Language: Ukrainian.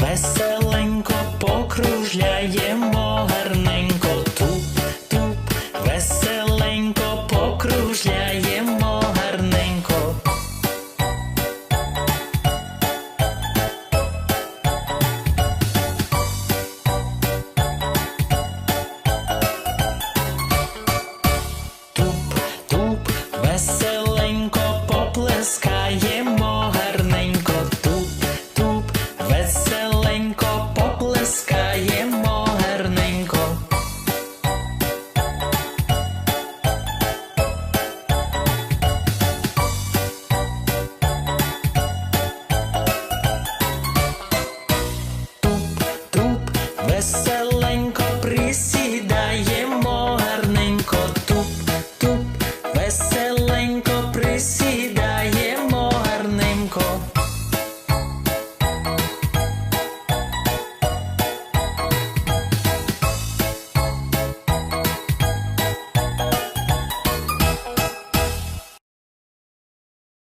веселенько покружляємо гарненько, туп, туп, веселенько покружляємо. Туп, туп, веселенько